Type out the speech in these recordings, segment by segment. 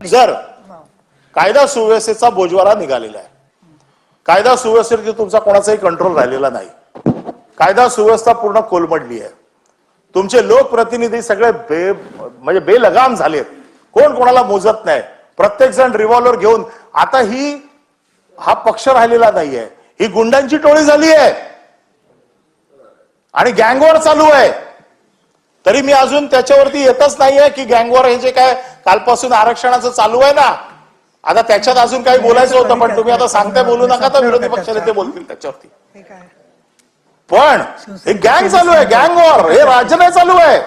जर कायदा सुव्यवस्थेचा बोजवारा निघालेला आहे कायदा सुव्यवस्थेवरती तुमचा कोणाचाही कंट्रोल राहिलेला नाही कायदा सुव्यवस्था पूर्ण कोलमडली आहे तुमचे लोकप्रतिनिधी सगळे बे म्हणजे बेलगाम झालेत कोण कोणाला मोजत नाही प्रत्येक जण रिव्हॉल्वर घेऊन आता ही हा पक्ष राहिलेला नाहीये ही गुंडांची टोळी झाली आहे आणि गँगवॉर चालू आहे. तरी मी अजून त्याच्यावरती येतच नाहीये की गँगवॉर हे जे काय कालपासून आरक्षणाचं चालू आहे ना आता त्याच्यात अजून काही बोलायचं होतं पण तुम्ही आता सांगताय बोलू नका तर विरोधी पक्षाने ते बोलतील त्याच्यावरती. पण हे गँग चालू आहे गँग वॉर हे राज्य नाही चालू आहे.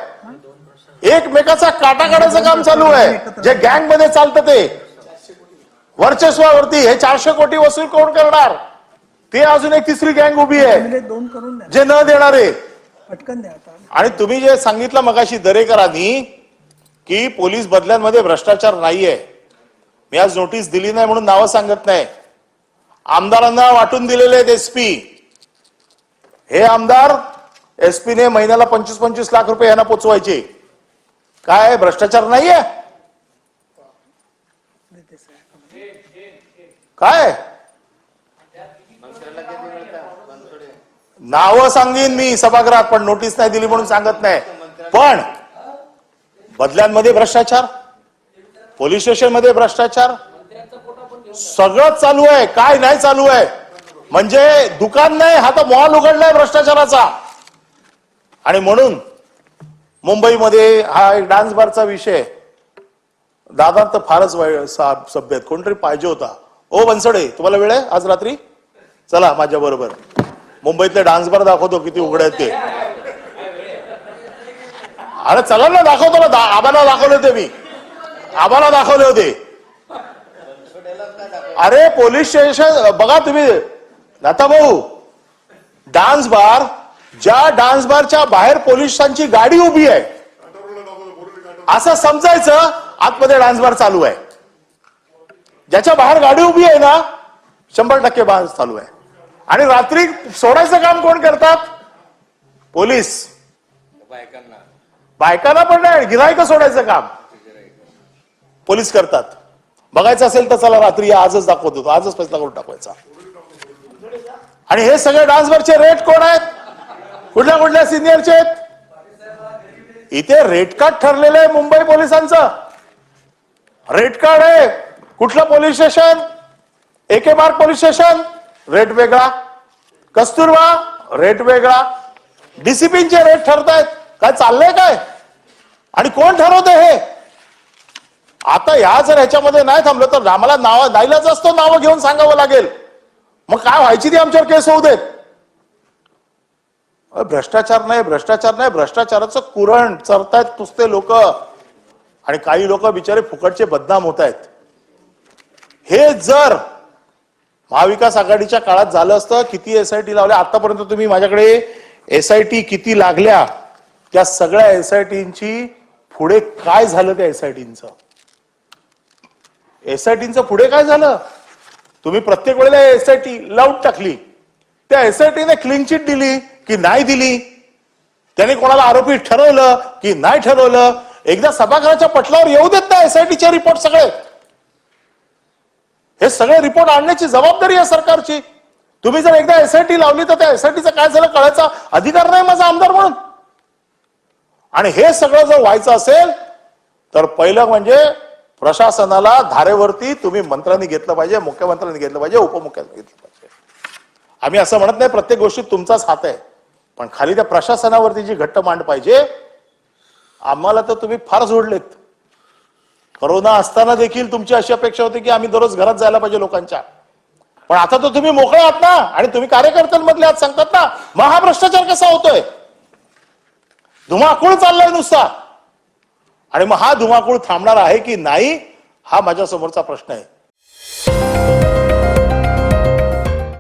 एकमेकाचा काटा काढायचं काम चालू आहे. जे गँगमध्ये चालतं ते. वर्चस्वावरती हे चारशे कोटी वसूल कोण करणार? ते अजून एक तिसरी गँग उभी आहे. म्हणजे जे न देणारे पटकन द्या आता. आणि तुम्ही जे सांगितलं मगाशी दरेकरांनी की पोलीस बदल्यांमध्ये भ्रष्टाचार नाहीये. मी आज नोटीस दिली नाही म्हणून नावं सांगत नाही. आमदारांना वाटून दिलेले आहेत एसपी हे आमदार एसपी ने महिन्याला पंचवीस पंचवीस लाख रुपये यांना पोचवायचे. काय भ्रष्टाचार नाहीये. काय? नावं सांगेन मी सभागृहात पण नोटीस नाही दिली म्हणून सांगत नाही. पण बदल्यांमध्ये भ्रष्टाचार पोलीस स्टेशनमध्ये भ्रष्टाचार सगळं चालू आहे. काय नाही चालू आहे. म्हणजे दुकान नाही हा तर मॉल उघडलाय भ्रष्टाचाराचा. आणि म्हणून मुंबईमध्ये हा एक डान्स बारचा विषय दादा तर फारच सभ्य आहेत. कोणतरी पाहिजे होता. ओ बनसडे तुम्हाला वेळ आहे? आज रात्री? चला माझ्या बरोबर. मुंबईतले डान्स बार दाखवतो किती उघड आहेत ते. अरे चला ना दाखवतो ना दा- आबाला दाखवले होते मी. आबाला दाखवले होते. अरे पोलीस स्टेशन बघा तुम्ही नाता भाऊ डान्स बार ज्या डान्स बारच्या बाहेर पोलिसांची गाडी उभी आहे असं समजायचं आतमध्ये डान्स बार चालू आहे. ज्याच्या बाहेर गाडी उभी आहे ना शंभर टक्के बार चालू आहे. आणि रात्री सोडायचं काम कोण करतात? पोलीस. बायकांना. पण नाही गिरायक सोडायचं काम. पोलीस करतात. बघायचं असेल तर चला रात्री आजच दाखवतो आजच पैसा करून टाकवायचा. आणि हे सगळे डान्स बारचे रेट कोण आहेत? कुठल्या कुठल्या सिनियरचे आहेत? इथे रेट कार्ड ठरलेलं आहे मुंबई पोलिसांचं. रेट कार्ड आहे कुठलं पोलीस स्टेशन? एके मार्क पोलीस स्टेशन? रेट वेगळा. कस्तुरबा रेट वेगळा. डिसिप्लिनचे रेट ठरतायत. काय चाललंय काय? आणि कोण ठरवत हे? आता या जर ह्याच्यामध्ये नाही थांबलं तर आम्हाला नाव नाईलाच असतो नावं घेऊन सांगावं लागेल. मग काय व्हायची ती आमच्यावर केस होऊ देत? भ्रष्टाचार नाही भ्रष्टाचार नाही. भ्रष्टाचाराचं कुरण चरतायत नुसते लोक. आणि काही लोक बिचारे फुकटचे बदनाम होत आहेत हे जर महाविकास आघाडीच्या काळात झालं असतं किती एस आय टी लावल्या आतापर्यंत तुम्ही माझ्याकडे एस आय टी किती लागल्या त्या सगळ्या एस आय टींची पुढे काय झालं त्या एस आय टींचं एस आय टींचं पुढे काय झालं? तुम्ही प्रत्येक वेळेला एस आय टी लावून टाकली. त्या एस आय टीने क्लीन चिट दिली की नाही दिली? त्याने कोणाला आरोपी ठरवलं की नाही ठरवलं? एकदा सभागृहाच्या पटलावर येऊ देत ना एसआयटीचे रिपोर्ट सगळे. हे सगळे रिपोर्ट आणण्याची जबाबदारी आहे सरकारची. तुम्ही जर एकदा एसआयटी लावली तर त्या एसआयटीचं काय झालं? कळायचा अधिकार नाही माझा आमदार म्हणून. आणि हे सगळं जर व्हायचं असेल तर पहिलं म्हणजे प्रशासनाला धारेवरती तुम्ही मंत्र्यांनी घेतलं पाहिजे मुख्यमंत्र्यांनी घेतलं पाहिजे उपमुख्यमंत्र्यांनी घेतलं पाहिजे. आम्ही असं म्हणत नाही प्रत्येक गोष्टीत तुमचाच हात आहे. पण खाली त्या प्रशासनावरती जी घट्ट मांड पाहिजे आम्हाला तर तुम्ही फार जोडलेत. करोना असताना देखील तुमची अशी अपेक्षा होती की आम्ही दररोज घरात जायला पाहिजे लोकांच्या. पण आता तर तुम्ही मोकळे आहात ना आणि तुम्ही कार्यकर्त्यांमधले आज सांगतात ना मग हा भ्रष्टाचार कसा होतोय? धुमाकूळ चाललाय नुसता. आणि मग हा धुमाकूळ थांबणार आहे की नाही हा माझ्या समोरचा प्रश्न आहे.